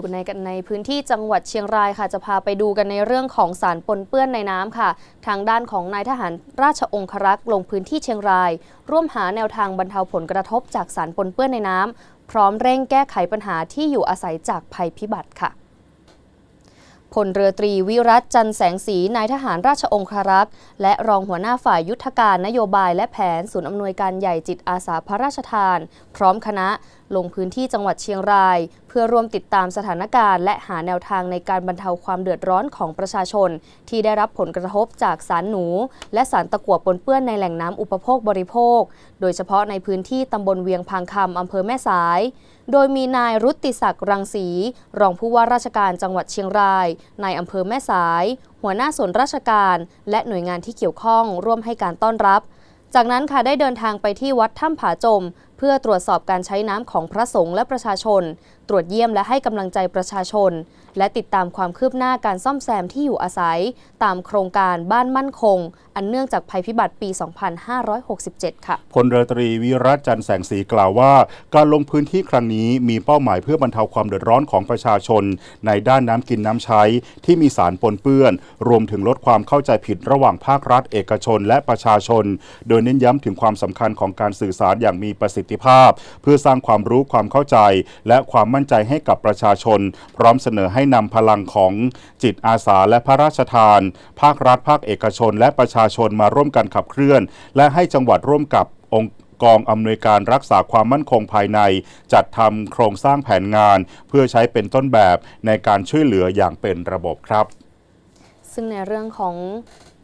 อยู่ในกันในพื้นที่จังหวัดเชียงรายค่ะ จะพาไปดูกันในเรื่องของสารปนเปื้อนในน้ำค่ะ ทางด้านของนายทหารราชองครักษ์ลงพื้นที่เชียงราย ร่วมหาแนวทางบรรเทาผลกระทบจากสารปนเปื้อนในน้ำพร้อมเร่งแก้ไขปัญหาที่อยู่อาศัยจากภัยพิบัติค่ะพลเรือตรีวิรัตจันแสงสีนายทหารราชองครักษ์และรองหัวหน้าฝ่ายยุทธการนโยบายและแผนศูนย์อำนวยการใหญ่จิตอาสาพระราชทาน พร้อมคณะ ลงพื้นที่จังหวัดเชียงราย เพื่อร่วมติดตามสถานการณ์ และหาแนวทางในการบรรเทาความเดือดร้อนของประชาชน ที่ได้รับผลกระทบจากสารหนู และสารตะกั่วปนเปื้อนในแหล่งน้ำอุปโภคบริโภค โดยเฉพาะในพื้นที่ตำบลเวียงพางคำอำเภอแม่สาย โดยมีนายรุตติศักดิ์รังสี รองผู้ว่าราชการจังหวัดเชียงรายนายอำเภอแม่สาย หัวหน้าส่วนราชการ และหน่วยงานที่เกี่ยวข้องร่วมให้การต้อนรับจากนั้นค่ะได้เดินทางไปที่วัดถ้ำผาจม เพื่อตรวจสอบการใช้น้ำของพระสงฆ์และประชาชน ตรวจเยี่ยมและให้กำลังใจประชาชน และติดตามความคืบหน้าการซ่อมแซมที่อยู่อาศัย ตามโครงการบ้านมั่นคง อันเนื่องจากภัยพิบัติปี 2567 ค่ะ พลเรือตรีวิรัตจันแสงสีกล่าวว่า การลงพื้นที่ครั้งนี้มีเป้าหมายเพื่อบรรเทาความเดือดร้อนของประชาชน ในด้านน้ำกินน้ำใช้ ที่มีสารปนเปื้อน รวมถึงลดความเข้าใจผิดระหว่างภาครัฐ เอกชน และประชาชน โดยเน้นย้ำถึงความสำคัญของการสื่อสารอย่างมีประสิทธิภาพ เพื่อสร้างความรู้ความเข้าใจ และความมั่นใจให้กับประชาชน พร้อมเสนอให้นำพลังของจิตอาสาและพระราชทาน ภาครัฐ ภาคเอกชน และประชาชนมาร่วมกันขับเคลื่อน และให้จังหวัดร่วมกับองค์กองอำนวยการรักษาความมั่นคงภายใน จัดทำโครงสร้างแผนงาน เพื่อใช้เป็นต้นแบบในการช่วยเหลืออย่างเป็นระบบครับ ซึ่งในเรื่องของ